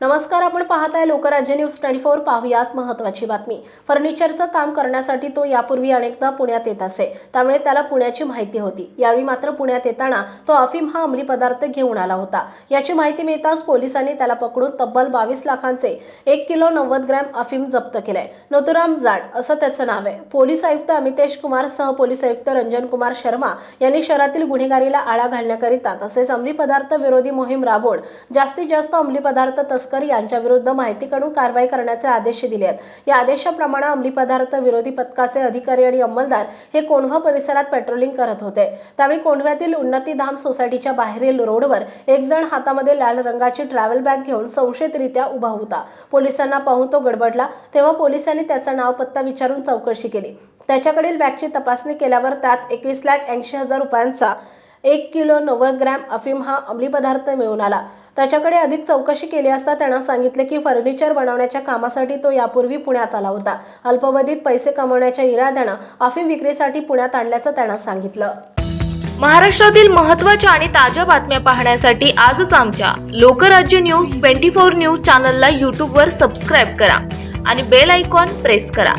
नमस्कार आपण पाहताय लोकराज्य न्यूज ट्वेंटी फोर पाहुयात महत्वाची बातमी. फर्निचरचं काम करण्यासाठी तो यापूर्वी अनेकदा पुण्यात येत असे. त्यामुळे त्याला पुण्याची माहिती होती. यावेळी मात्र पुण्यात येताना तो अफीम हा अंमली पदार्थ घेऊन आला होता. याची माहिती मिळताच पोलिसांनी त्याला पकडून तब्बल बावीस लाखांचे एक किलो नव्वद ग्रॅम अफीम जप्त केलंय. नथुराम जाड असं त्याचं नाव आहे. पोलीस आयुक्त अमितेश कुमार सह पोलीस आयुक्त रंजन कुमार शर्मा यांनी शहरातील गुन्हेगारीला आळा घालण्याकरिता तसेच अंमली पदार्थ विरोधी मोहीम राबवून जास्तीत जास्त अंमली पदार्थ तस्कर यांच्या विरुद्ध माहिती काढून कारवाई करण्याचे आदेश दिले आहेत. या आदेशाप्रमाणे अंमली पदार्थ विरोधी पथकाचे अधिकारी आणि अंमलदार हे कोंढवा परिसरात पेट्रोलिंग करत होते. त्यावेळी कोंढव्यातील उन्नतीधाम सोसायटीच्या बाहेरील रोडवर एक जण हातामध्ये लाल रंगाची ट्रॅव्हल बॅग घेऊन संशयितरित्या उभा होता. पोलिसांना पाहून तो गडबडला तेव्हा पोलिसांनी त्याचा नाव पत्ता विचारून चौकशी केली. त्याच्याकडील बॅगची तपासणी केल्यावर त्यात एकवीस लाख ऐंशी हजार रुपयांचा एक किलो नव्वद ग्रॅम अफीम हा अंमली पदार्थ मिळून आला. त्याच्याकडे अधिक चौकशी केली असता त्यानं सांगितले की फर्निचर बनवण्याच्या कामासाठी तो यापूर्वी पुण्यात आला होता. अल्पवधीत पैसे कमवण्याच्या इराद्यानं अफीम विक्रीसाठी पुण्यात आणल्याचं त्यानं सांगितलं. महाराष्ट्रातील महत्त्वाच्या आणि ताज्या बातम्या पाहण्यासाठी आजच आमच्या Lokrajya news twenty four news चॅनलला यूट्यूबवर सबस्क्राईब करा आणि बेल आयकॉन प्रेस करा.